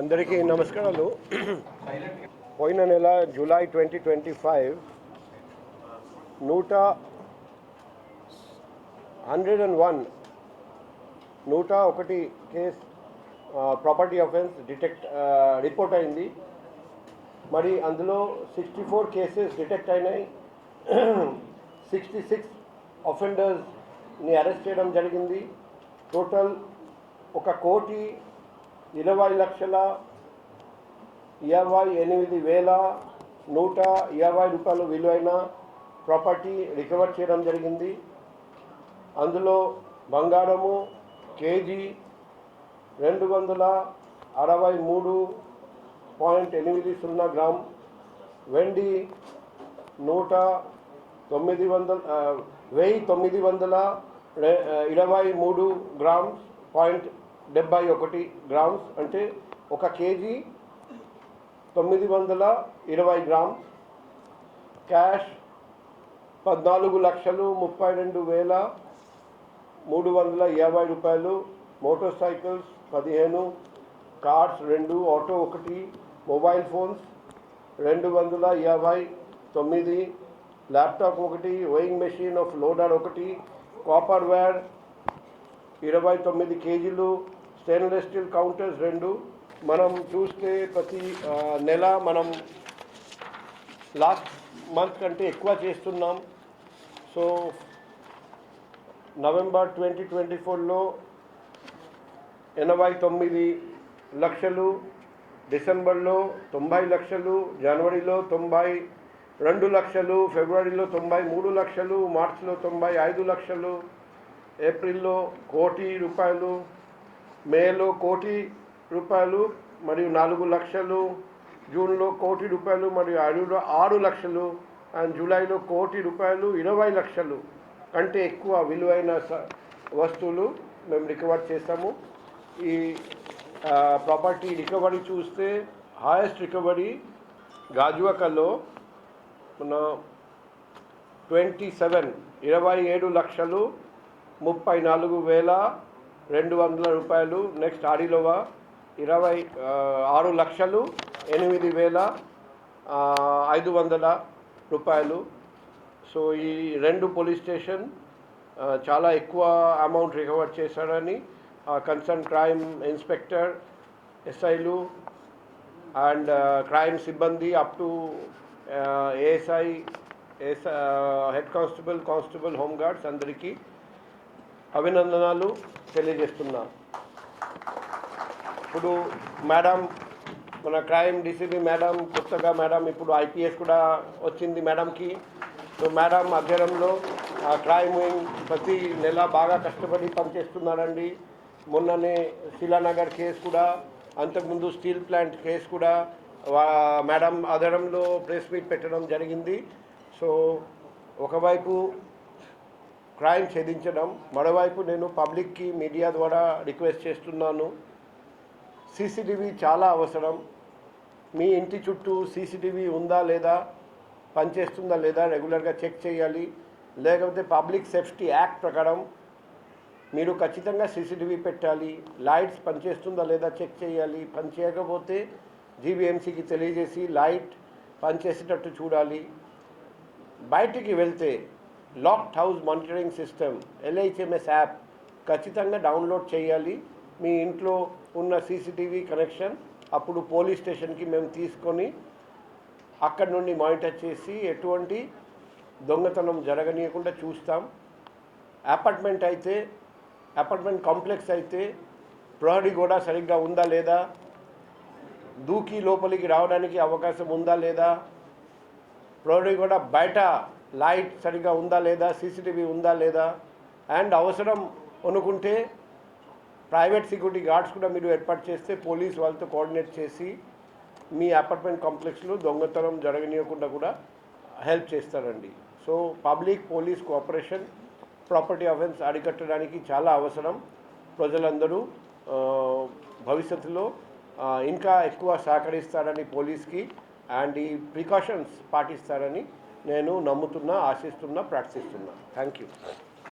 అందరికీ నమస్కారాలు. పోయిన నెల జూలై ట్వంటీ ట్వంటీ ఫైవ్ నూట హండ్రెడ్ అండ్ వన్ నూట ఒకటి case property offence detect report అయింది. మరి అందులో సిక్స్టీ ఫోర్ కేసెస్ డిటెక్ట్ అయినాయి. సిక్స్టీ సిక్స్ అఫెండర్స్ని అరెస్ట్ చేయడం జరిగింది. టోటల్ ఒక కోటి ఇరవై లక్షల ఇరవై ఎనిమిది వేల నూట ఇరవై రూపాయలు విలువైన ప్రాపర్టీ రికవర్ చేయడం జరిగింది. అందులో బంగారము కేజీ రెండు వందల అరవై మూడు పాయింట్ ఎనిమిది సున్నా గ్రామ్ వెండి నూట తొమ్మిది వందల వెయ్యి తొమ్మిది వందల ఇరవై మూడు గ్రామ్స్ పాయింట్ డెబ్బై ఒకటి గ్రామ్స్ అంటే ఒక కేజీ తొమ్మిది వందల ఇరవై గ్రామ్స్. క్యాష్ పద్నాలుగు లక్షలు ముప్పై రెండు వేల మూడు వందల యాభై రూపాయలు. మోటార్ సైకిల్స్ పదిహేను. కార్స్ రెండు. ఆటో ఒకటి. మొబైల్ ఫోన్స్ రెండు వందల యాభై తొమ్మిది. ల్యాప్టాప్ ఒకటి. వెయింగ్ మెషిన్ ఆఫ్ లోడర్ ఒకటి. కాపర్ వేర్ ఇరవై తొమ్మిది కేజీలు. స్టెయిన్లెస్ స్టీల్ కౌంటర్స్ రెండు. మనం చూస్తే ప్రతి నెల మనం లాస్ట్ మంత్ కంటే ఎక్కువ చేస్తున్నాం. సో నవంబర్ ట్వంటీ ట్వంటీ ఫోర్లో ఎనభై తొమ్మిది లక్షలు డిసెంబర్లో తొంభై లక్షలు జనవరిలో తొంభై రెండు లక్షలు ఫిబ్రవరిలో తొంభై మూడు లక్షలు మార్చిలో తొంభై ఐదు లక్షలు ఏప్రిల్లో కోటి రూపాయలు మేలో కోటి రూపాయలు మరియు నాలుగు లక్షలు జూన్లో కోటి రూపాయలు మరియు అడవిలో ఆరు లక్షలు అండ్ జూలైలో కోటి రూపాయలు ఇరవై లక్షలు కంటే ఎక్కువ విలువైన స- వస్తువులు మేము రికవర్ చేస్తాము. ఈ ప్రాపర్టీ రికవరీ చూస్తే హైయెస్ట్ రికవరీ గాజువాకలో మన ట్వంటీ సెవెన్ ఇరవై ఏడు లక్షలు ముప్పై నాలుగు వేల రెండు వందల రూపాయలు. నెక్స్ట్ ఆడిలోవా ఇరవై ఆరు లక్షలు ఎనిమిది వేల ఐదు వందల రూపాయలు. సో ఈ రెండు పోలీస్ స్టేషన్ చాలా ఎక్కువ అమౌంట్ రికవర్ చేశారని కన్సర్న్ క్రైమ్ ఇన్స్పెక్టర్ ఎస్ఐలు అండ్ క్రైమ్ సిబ్బంది up to ASI S head constable constable home guards అందరికీ అభినందనాలు తెలియజేస్తున్నాను ఇప్పుడు మేడం మన క్రైమ్ డీసీపీ మేడం కొత్తగా మేడం ఇప్పుడు ఐపీఎస్ కూడా వచ్చింది మేడంకి. సో మేడం అధ్యయనంలో ఆ క్రైమ్ వింగ్ ప్రతి నెల బాగా కష్టపడి పనిచేస్తున్నారండి. మొన్ననే శిలానగర్ కేసు కూడా అంతకుముందు స్టీల్ ప్లాంట్ కేసు కూడా మేడం ఆధారంలో ప్రెస్ మీట్ పెట్టడం జరిగింది. సో ఒకవైపు క్రైమ్ ఛేదించడం. మరోవైపు నేను పబ్లిక్కి మీడియా ద్వారా రిక్వెస్ట్ చేస్తున్నాను. సీసీటీవీ చాలా అవసరం. మీ ఇంటి చుట్టూ సీసీటీవీ ఉందా లేదా పనిచేస్తుందా లేదా రెగ్యులర్గా చెక్ చేయాలి. లేకపోతే పబ్లిక్ సేఫ్టీ యాక్ట్ ప్రకారం మీరు ఖచ్చితంగా సీసీటీవీ పెట్టాలి. లైట్స్ పనిచేస్తుందా లేదా చెక్ చేయాలి. పని చేయకపోతే జీబీఎంసీకి తెలియజేసి లైట్ పనిచేసేటట్టు చూడాలి. బయటికి వెళ్తే locked house monitoring system LICMS app ఖచ్చితంగా డౌన్లోడ్ చేయాలి. మీ ఇంట్లో ఉన్న సీసీటీవీ కనెక్షన్ అప్పుడు పోలీస్ స్టేషన్కి మేము తీసుకొని అక్కడి నుండి మానిటర్ చేసి ఎటువంటి దొంగతనం జరగనీయకుండా చూస్తాం. అపార్ట్మెంట్ అయితే అపార్ట్మెంట్ కాంప్లెక్స్ అయితే ప్రహరీ కూడా సరిగ్గా ఉందా లేదా? దూకి లోపలికి రావడానికి అవకాశం ఉందా లేదా? ప్రహరీ కూడా బయట లైట్ సరిగ్గా ఉందా లేదా సీసీటీవీ ఉందా లేదా? అండ్ అవసరం అనుకుంటే ప్రైవేట్ సెక్యూరిటీ గార్డ్స్ కూడా మీరు ఏర్పాటు చేస్తే పోలీస్ వాళ్ళతో కోఆర్డినేట్ చేసి మీ అపార్ట్మెంట్ కాంప్లెక్స్లో దొంగతనం జరగనీయకుండా కూడా హెల్ప్ చేస్తారండి. So public police cooperation property offence అరికట్టడానికి చాలా అవసరం. ప్రజలందరూ భవిష్యత్తులో ఇంకా ఎక్కువ సహకరిస్తారని పోలీస్కి అండ్ ఈ ప్రికాషన్స్ పాటిస్తారని నేను నమ్ముతున్నా ఆశిస్తున్నా ప్రార్థిస్తున్నా. Thank you